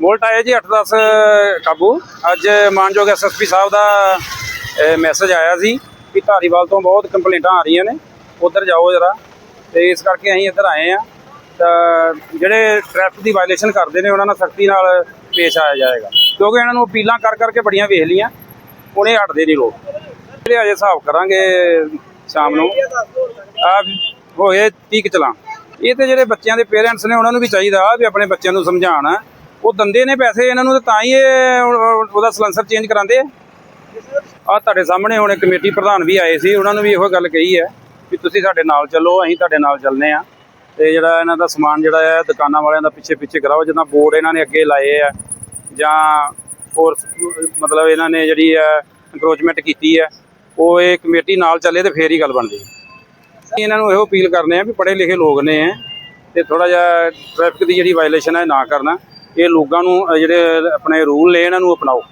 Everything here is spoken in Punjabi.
ਵੋਲਟ ਆਏ ਜੀ 8-10 ਕਾਬੂ। ਅੱਜ ਮਾਨਯੋਗ ਐਸਐਸਪੀ ਸਾਹਿਬ ਦਾ ਮੈਸੇਜ ਆਇਆ ਸੀ ਕਿ ਧਾਰੀਵਾਲ ਤੋਂ ਬਹੁਤ ਕੰਪਲੇਂਟਾਂ ਆ ਰਹੀਆਂ ਨੇ। ਉਧਰ ਜਾਓ ਜਰਾ। ਤੇ ਇਸ ਕਰਕੇ ਅਸੀਂ ਇੱਧਰ ਆਏ ਆ ਤਾਂ ਜਿਹੜੇ ਟ੍ਰੈਫਿਕ ਦੀ ਵਾਇਲੇਸ਼ਨ ਕਰਦੇ ਨੇ, ਉਹਨਾਂ ਨਾਲ ਸਖਤੀ ਨਾਲ ਪੇਸ਼ ਆਇਆ ਜਾਏਗਾ। ਕਿਉਂਕਿ ਇਹਨਾਂ ਨੂੰ ਅਪੀਲਾਂ ਕਰ ਕਰਕੇ ਬੜੀਆਂ ਵੇਖ ਲੀਆਂ ਉਹਨੇ ਹਟਦੇ ਨਹੀਂ ਲੋਕ। ਜਿਹੜੇ ਅਜੇ ਹਿਸਾਬ ਕਰਾਂਗੇ ਸ਼ਾਮ ਨੂੰ। ਆ ਹੋਏ 30 ਚਲਾਂ ਇਹ ਤੇ ਜਿਹੜੇ ਬੱਚਿਆਂ ਦੇ ਪੇਰੈਂਟਸ ਨੇ, ਉਹਨਾਂ ਨੂੰ ਵੀ ਚਾਹੀਦਾ ਵੀ ਆਪਣੇ ਬੱਚਿਆਂ ਨੂੰ ਸਮਝਾਉਣ। ਉਹ ਦੰਦੇ ਨੇ ਪੈਸੇ ਇਹਨਾਂ ਨੂੰ ਤਾਂ ਹੀ ਇਹ ਉਹਦਾ ਸਲੈਂਸਰ ਚੇਂਜ ਕਰਾਉਂਦੇ ਆ। ਆ ਤੁਹਾਡੇ ਸਾਹਮਣੇ ਹੁਣ ਕਮੇਟੀ ਪ੍ਰਧਾਨ ਵੀ ਆਏ ਸੀ, ਉਹਨਾਂ ਨੂੰ ਵੀ ਇਹੋ ਗੱਲ ਕਹੀ ਹੈ ਵੀ ਤੁਸੀਂ ਸਾਡੇ ਨਾਲ ਚੱਲੋ, ਅਸੀਂ ਤੁਹਾਡੇ ਨਾਲ ਚੱਲਨੇ ਆ। ਤੇ ਜਿਹੜਾ ਇਹਨਾਂ ਦਾ ਸਮਾਨ ਜਿਹੜਾ ਹੈ, ਦੁਕਾਨਾਂ ਵਾਲਿਆਂ ਦਾ ਪਿੱਛੇ ਪਿੱਛੇ ਕਰਾਓ, ਜਿੱਦਾਂ ਬੋਰਡ ਇਹਨਾਂ ਨੇ ਅੱਗੇ ਲਾਏ ਆ, ਜਾਂ ਹੋਰ ਮਤਲਬ ਇਹਨਾਂ ਨੇ ਜਿਹੜੀ ਹੈ ਇਨਕਰੋਚਮੈਂਟ ਕੀਤੀ ਹੈ, ਉਹ ਇਹ ਕਮੇਟੀ ਨਾਲ ਚੱਲੇ ਤੇ ਫੇਰ ਹੀ ਗੱਲ ਬਣਦੀ ਹੈ। ਇਹਨਾਂ ਨੂੰ ਇਹੋ ਅਪੀਲ ਕਰਨੇ ਆ ਵੀ ਪੜ੍ਹੇ ਲਿਖੇ ਲੋਕ ਨੇ ਤੇ ਥੋੜਾ ਜਿਹਾ ਟ੍ਰੈਫਿਕ ਦੀ ਜਿਹੜੀ ਵਾਇਲੇਸ਼ਨ ਹੈ ਨਾ ਕਰਨਾ। ਇਹ ਲੋਕਾਂ ਨੂੰ ਅਹ ਜਿਹੜੇ ਆਪਣੇ ਰੂਲ ਨੇ ਇਹਨਾਂ ਨੂੰ ਅਪਣਾਓ।